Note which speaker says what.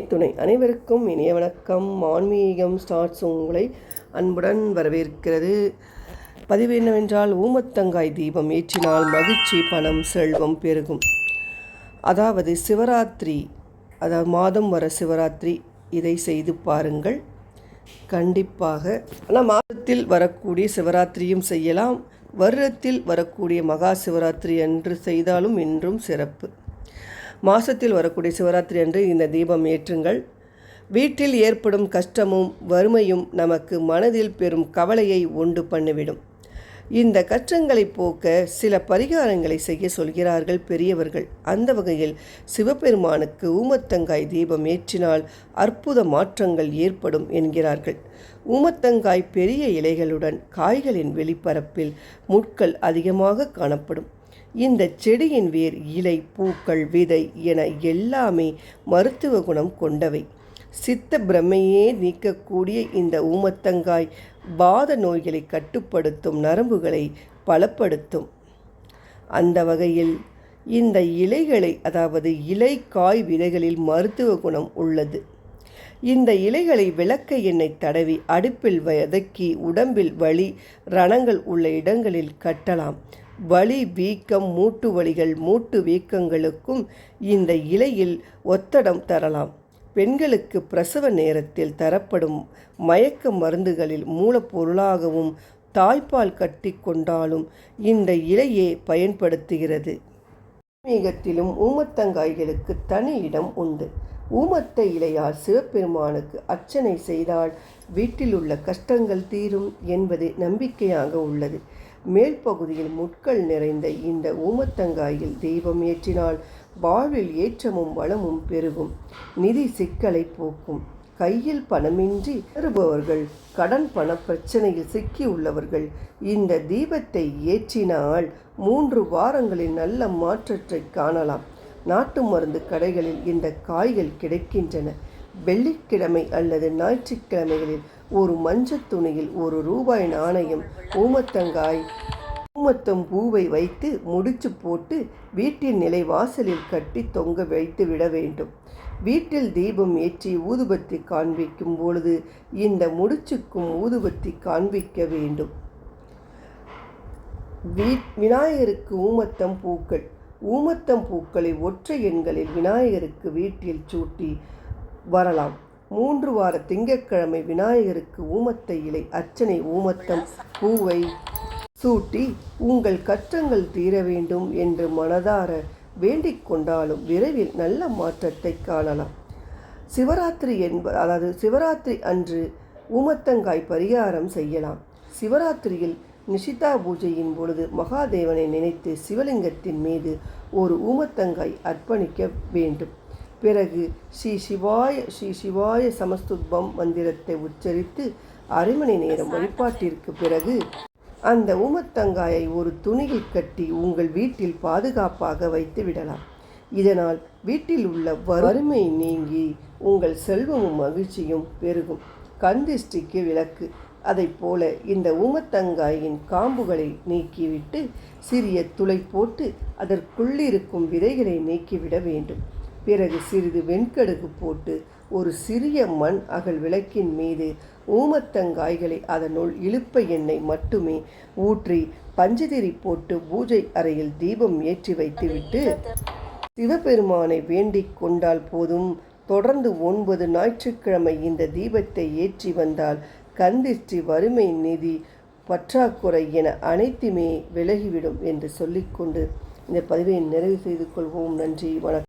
Speaker 1: துணை. அனைவருக்கும் இனிய வணக்கம். ஆன்மீகம் ஸ்டார்ட்ஸ் உங்களை அன்புடன் வரவேற்கிறது. பதிவு என்னவென்றால் ஊமத்தங்காய் தீபம் ஏற்றினால் மகிழ்ச்சி பணம் செல்வம் பெருகும். அதாவது சிவராத்திரி அதாவது மாதம் வர சிவராத்திரி இதை செய்து பாருங்கள். கண்டிப்பாக ஆனால் மாதத்தில் வரக்கூடிய சிவராத்திரியும் செய்யலாம். வருடத்தில் வரக்கூடிய மகா சிவராத்திரி அன்று செய்தாலும் இன்றும் சிறப்பு. மாசத்தில் வரக்கூடிய சிவராத்திரி அன்று இந்த தீபம் ஏற்றுங்கள். வீட்டில் ஏற்படும் கஷ்டமும் வறுமையும் நமக்கு மனதில் பெரும் கவலையை உண்டு பண்ணிவிடும். இந்த கஷ்டங்களை போக்க சில பரிகாரங்களை செய்ய சொல்கிறார்கள் பெரியவர்கள். அந்த வகையில் சிவபெருமானுக்கு ஊமத்தங்காய் தீபம் ஏற்றினால் அற்புத மாற்றங்கள் ஏற்படும் என்கிறார்கள். ஊமத்தங்காய் பெரிய இலைகளுடன் காய்களின் வெளிப்பரப்பில் முட்கள் அதிகமாக காணப்படும். இந்த செடியின் வேர் இலை பூக்கள் விதை என எல்லாமே மருத்துவ குணம் கொண்டவை. சித்த பிரமையே நீக்கக்கூடிய இந்த ஊமத்தங்காய் வாத நோய்களை கட்டுப்படுத்தும் நரம்புகளை பலப்படுத்தும். அந்த வகையில் இந்த இலைகளை அதாவது இலை காய் விதைகளில் மருத்துவ குணம் உள்ளது. இந்த இலைகளை விளக்க எண்ணெய் தடவி அடுப்பில் வதக்கி உடம்பில் வலி ரணங்கள் உள்ள இடங்களில் கட்டலாம். வலி வீக்கம் மூட்டு வலிகள் மூட்டு வீக்கங்களுக்கும் இந்த இலையில் ஒத்தடம் தரலாம். பெண்களுக்கு பிரசவ நேரத்தில் தரப்படும் மயக்க மருந்துகளில் மூலப்பொருளாகவும் தாய்ப்பால் கட்டி கொண்டாலும் இந்த இலையே பயன்படுத்துகிறது. ஆன்மீகத்திலும் ஊமத்தங்காய்களுக்கு தனி இடம் உண்டு. ஊமத்த இலையால் சிவபெருமானுக்கு அர்ச்சனை செய்தால் வீட்டில் உள்ள கஷ்டங்கள் தீரும் என்பது நம்பிக்கையாக உள்ளது. மேல் பகுதியில் முட்கள் நிறைந்த இந்த ஊமத்தங்காயில் தெய்வம் ஏற்றினால் வாழ்வில் ஏற்றமும் வளமும் பெருகும். நிதி சிக்கலை போக்கும். கையில் பணமின்றி வருபவர்கள் கடன் பண பிரச்சனையில் சிக்கியுள்ளவர்கள். இந்த தீபத்தை ஏற்றினால் மூன்று வாரங்களில் நல்ல மாற்றத்தை காணலாம். நாட்டு மருந்து கடைகளில் இந்த காய்கள் கிடைக்கின்றன. வெள்ளிக்கிழமை அல்லது ஞாயிற்றுக்கிழமைகளில் ஒரு மஞ்சள் துணியில் ஒரு ரூபாய் நாணயம் ஊமத்தங்காய் ஊமத்தம் பூவை வைத்து முடிச்சு போட்டு வீட்டின் நிலை வாசலில் கட்டி தொங்க வைத்து விட வேண்டும். வீட்டில் தீபம் ஏற்றி ஊதுபத்தி காண்பிக்கும் பொழுது இந்த முடிச்சுக்கும் ஊதுபத்தி காண்பிக்க வேண்டும். வீ விநாயகருக்கு ஊமத்தம் பூக்கள். ஊமத்தம் பூக்களை ஒற்றை எண்களில் விநாயகருக்கு வீட்டில் சூட்டி வரலாம். மூன்று வார திங்கட்கிழமை விநாயகருக்கு ஊமத்த இலை. அர்ச்சனை ஊமத்தம் பூவை சூட்டி உங்கள் கஷ்டங்கள் தீர வேண்டும் என்று மனதார வேண்டிக் கொண்டாலும் விரைவில் நல்ல மாற்றத்தை காணலாம். சிவராத்திரி என்ப அதாவது சிவராத்திரி அன்று ஊமத்தங்காய் பரிகாரம் செய்யலாம். சிவராத்திரியில் நிஷிதா பூஜையின் பொழுது மகாதேவனை நினைத்து சிவலிங்கத்தின் மீது ஒரு ஊமத்தங்காய் அர்ப்பணிக்க வேண்டும். பிறகு ஸ்ரீ சிவாய ஸ்ரீ சிவாய சமஸ்துத்பம் மந்திரத்தை உச்சரித்து அரை மணி நேரம் வழிபாட்டிற்கு பிறகு அந்த ஊமத்தங்காயை ஒரு துணியில் கட்டி உங்கள் வீட்டில் பாதுகாப்பாக வைத்து விடலாம். இதனால் வீட்டில் உள்ள வறுமை நீங்கி உங்கள் செல்வமும் மகிழ்ச்சியும் பெருகும். கந்திஷ்டிக்கு விளக்கு. அதை போல இந்த ஊமத்தங்காயின் காம்புகளை நீக்கிவிட்டு சிறிய துளை போட்டு அதற்குள்ளிருக்கும் விதைகளை நீக்கிவிட வேண்டும். பிறகு சிறிது வெண்கடுகு போட்டு ஒரு சிறிய மண் அகல் விளக்கின் மீது ஊமத்தங்காய்களை அதனுள் இழுப்ப எண்ணெய் மட்டுமே ஊற்றி பஞ்சதிரி போட்டு பூஜை அறையில் தீபம் ஏற்றி வைத்துவிட்டு சிவபெருமானை வேண்டிக் கொண்டால் போதும். தொடர்ந்து ஒன்பது ஞாயிற்றுக்கிழமை இந்த தீபத்தை ஏற்றி வந்தால் கந்திஷ்டி வறுமை நிதி பற்றாக்குறை என அனைத்துமே விலகிவிடும் என்று சொல்லிக்கொண்டு இந்த பதிவை நிறைவு செய்து கொள்வோம். நன்றி வணக்கம்.